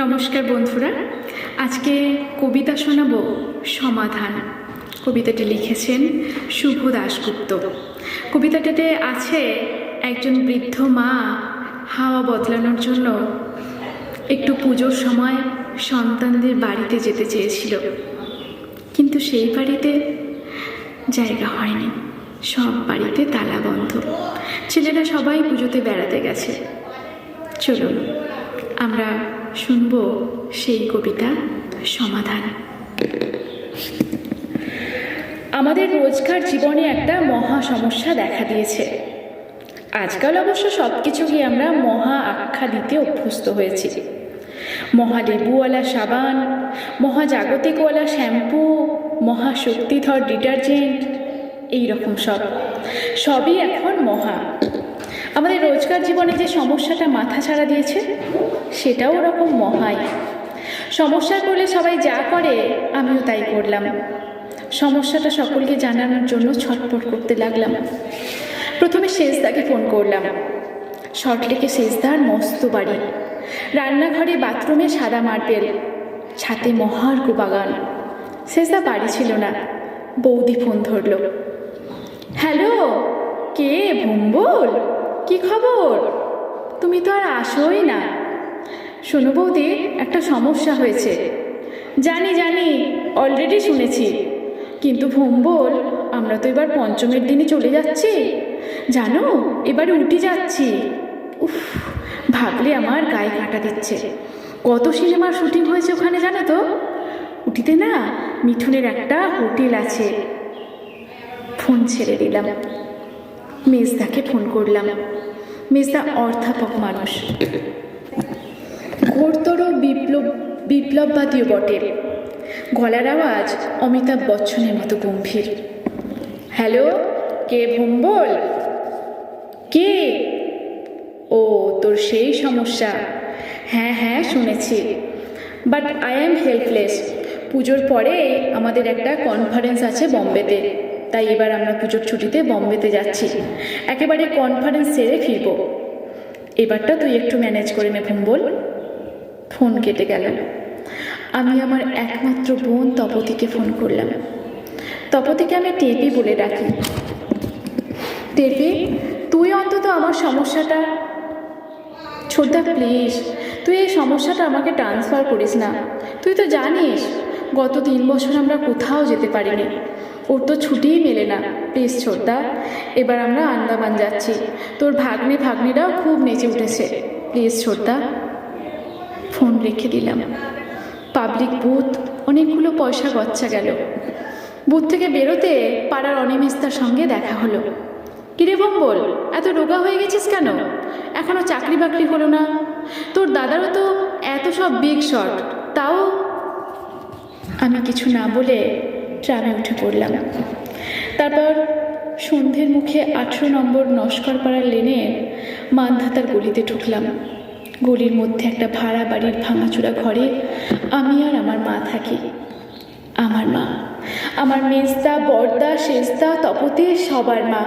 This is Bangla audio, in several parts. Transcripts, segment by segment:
নমস্কার বন্ধুরা, আজকে কবিতা শোনাব সমাধান। কবিতাটি লিখেছেন শুভ দাশগুপ্ত। কবিতাটিতে আছে, একজন বৃদ্ধ মা হাওয়া বদলানোর জন্য একটু পুজোর সময় সন্তানদের বাড়িতে যেতে চেয়েছিল। কিন্তু সেই বাড়িতে জায়গা হয়নি। সব বাড়িতে তালা বন্ধ। ছেলেরা সবাই পুজোতে বেড়াতে গেছে। চলুন, আমরা শুনব সেই কবিতা সমাধান। আমাদের রোজকার জীবনে একটা মহা সমস্যা দেখা দিয়েছে। আজকাল অবশ্য সব কিছুকে আমরা মহা আখ্যা দিতে অভ্যস্ত হয়েছি। মহা লেবুওয়ালা সাবান, মহা জাগতিকওয়ালা শ্যাম্পু, মহা শক্তিধর ডিটারজেন্ট এই রকম সব। সবই এখন মহা। আমাদের রোজকার জীবনে যে সমস্যাটা মাথা ছাড়া দিয়েছে, সেটাও ওরকম মহাই। সমস্যা করলে সবাই যা করে, আমিও তাই করলাম। সমস্যাটা সকলকে জানানোর জন্য ছটপট করতে লাগলাম। প্রথমে শেষদাকে ফোন করলাম। শর্টলেকে শেষদার মস্ত বাড়ি। রান্নাঘরে বাথরুমে সাদা মার্বেল, ছাতে মহার্ঘ বাগান। শেষদা বাড়ি ছিল না, বৌদি ফোন ধরল। হ্যালো, কে? ভুম্বল? কি খবর? তুমি তো আর আসোই না। শোনো বৌদি, একটা সমস্যা হয়েছে। জানি জানি অলরেডি শুনেছি। কিন্তু ভুম্বল আমরা তো এবার পঞ্চমের দিনই চলে যাচ্ছি। জানো, এবারে উঠে যাচ্ছি। উফ ভাবলে আমার গায়ে কাটা দিচ্ছে। কত সিনেমার শুটিং হয়েছে ওখানে জানো তো? উটিতে না মিঠুনের একটা হোটেল আছে। ফোন ছেড়ে দিলাম। মেজদাকে ফোন করলাম। মেজদা অর্থাপক মানুষ। ঘোরতর বিপ্লব, বিপ্লববাদীও বটে। গলার আওয়াজ অমিতাভ বচ্চনের মতো গম্ভীর। হ্যালো, কে ভুম্বল? কে? ও, তোর সেই সমস্যা। হ্যাঁ হ্যাঁ শুনেছি। But I am helpless. পুজোর পরে আমাদের একটা কনফারেন্স আছে বম্বেতে। তাই এবার আমরা পুজোর ছুটিতে বম্বেতে যাচ্ছি। একেবারে কনফারেন্স সেরে ফিরব। এবারটা তুই একটু ম্যানেজ করে নে বল ফোন কেটে গেল। আমি আমার একমাত্র বোন তপতিকে ফোন করলাম। তপতিকে আমি টেপি বলে ডাকি। টেপি, তুই অন্তত আমার সমস্যাটা ছোটদা প্লিজ তুই এই সমস্যাটা আমাকে ট্রান্সফার করিস না। তুই তো জানিস, গত তিন বছর আমরা কোথাও যেতে পারিনি। ওর তো ছুটিই মেলে না। প্লিজ ছোটদা, এবার আমরা আন্দামান যাচ্ছি। তোর ভাগ্নে ভাগ্নিরাও খুব নেচে উঠেছে। প্লিজ ছোটদা, ফোন রেখে দিলাম। পাবলিক বুথ, অনেকগুলো পয়সা গচ্ছা গেল। বুথ থেকে বেরোতে পাড়ার অনিমেস্তার সঙ্গে দেখা হলো। কিরে বল এত রোগা হয়ে গেছিস কেন? এখনও চাকরি বাকরি হলো না। তোর দাদারও তো এত সব বিগ শট তাও আমি কিছু না বলে ট্রামে উঠে পড়লাম। তারপর সন্ধ্যের মুখে আঠেরো নম্বর নস্কর পাড়ার লেনে মানধাতার গলিতে ঢুকলাম। গলির মধ্যে একটা ভাড়া বাড়ির ভাঙাচোরা ঘরে আমি আর আমার মা থাকি। আমার মা, আমার মেজদা, বর্দা, শেষদা, তপতে সবার মা।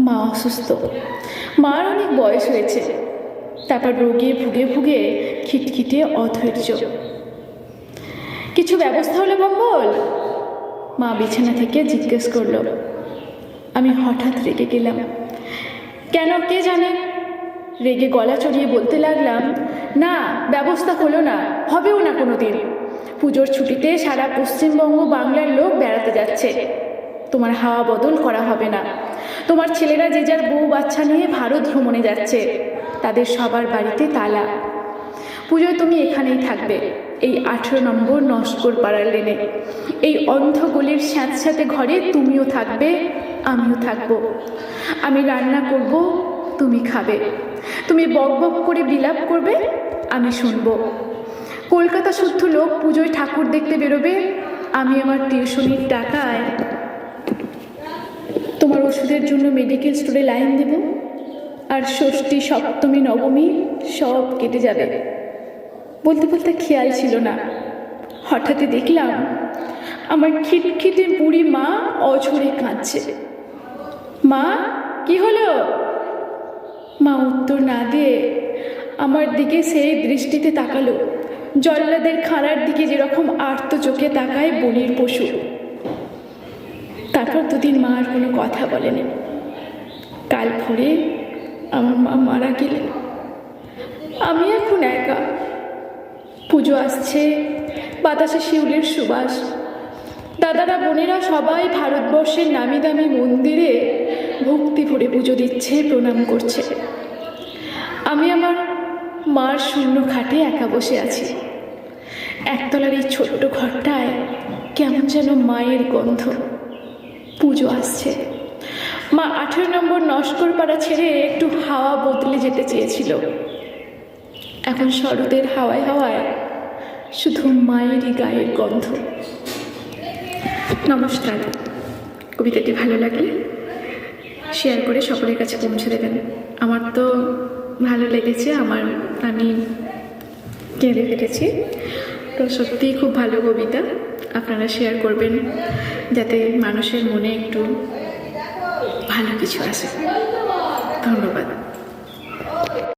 মা অসুস্থ। মার অনেক বয়স হয়েছে। তারপর রোগে ভুগে ভুগে খিটখিটে অধৈর্য। কিছু ব্যবস্থা হলো বম্বল মা বিছানা থেকে জিজ্ঞেস করল। আমি হঠাৎ রেগে গেলাম। কেন, কে জানে? রেগে গলা চড়িয়ে বলতে লাগলাম, না, ব্যবস্থা হলো না, হবেও না কোনো দিন পুজোর ছুটিতে সারা পশ্চিমবঙ্গ বাংলার লোক বেড়াতে যাচ্ছে। তোমার হাওয়া বদল করা হবে না। তোমার ছেলেরা যে যার বউ বাচ্চা নিয়ে ভারত ভ্রমণে যাচ্ছে, তাদের সবার বাড়িতে তালা। পুজোয় তুমি এখানেই থাকবে। এই আঠেরো নম্বর নস্কর পাড়ার লেনে। এই অন্ধ গলির স্যাঁতস্যাঁতে ঘরে তুমিও থাকবে, আমিও থাকব। আমি রান্না করব, তুমি খাবে। তুমি বক বক করে বিলাপ করবে, আমি শুনব। কলকাতা শুদ্ধ লোক পুজোয় ঠাকুর দেখতে বেরোবে, আমি আমার টিউশনির টাকায় তোমার ওষুধের জন্য মেডিকেল স্টোরে লাইন দেব। আর ষষ্ঠী, সপ্তমী, নবমী সব কেটে যাবে। বলতে বলতে খেয়াল ছিল না। হঠাৎই দেখলাম আমার খিটখিটে বুড়ি মা অঝরে কাঁদছে। মা, কি হলো? মা উত্তর না দিয়ে আমার দিকে সেই দৃষ্টিতে তাকালো। জল্লাদের খাঁড়ার দিকে যেরকম আর্ত চোখে তাকায় বনির পশু। তারপর দুদিন মা আর কোনো কথা বলেনি। কাল ভোরে আমার মা মারা গেলেন। আমি এখন একা। পুজো আসছে, বাতাসে শিউলির সুবাস। দাদারা, বোনেরা সবাই ভারতবর্ষের নামি দামি মন্দিরে ভক্তি ভরে পুজো দিচ্ছে, প্রণাম করছে। আমি আমার মার শূন্য খাটে একা বসে আছি। একতলার এই ছোট্ট ঘরটায় কেমন যেন মায়ের গন্ধ। পুজো আসছে। মা আঠেরো নম্বর নস্কর পাড়া ছেড়ে একটু হাওয়া বদলে যেতে চেয়েছিল। এখন শরতের হাওয়ায় হাওয়ায় শুধু মায়েরই গায়ের গন্ধ। নমস্কার। কবিতাটি ভালো লাগলে শেয়ার করে সকলের কাছে পৌঁছে দেবেন। আমার তো ভালো লেগেছে, আমার, আমি কেঁদে ফেটেছি তো সত্যিই খুব ভালো কবিতা, আপনারা শেয়ার করবেন যাতে মানুষের মনে একটু ভালো কিছু আসে। ধন্যবাদ।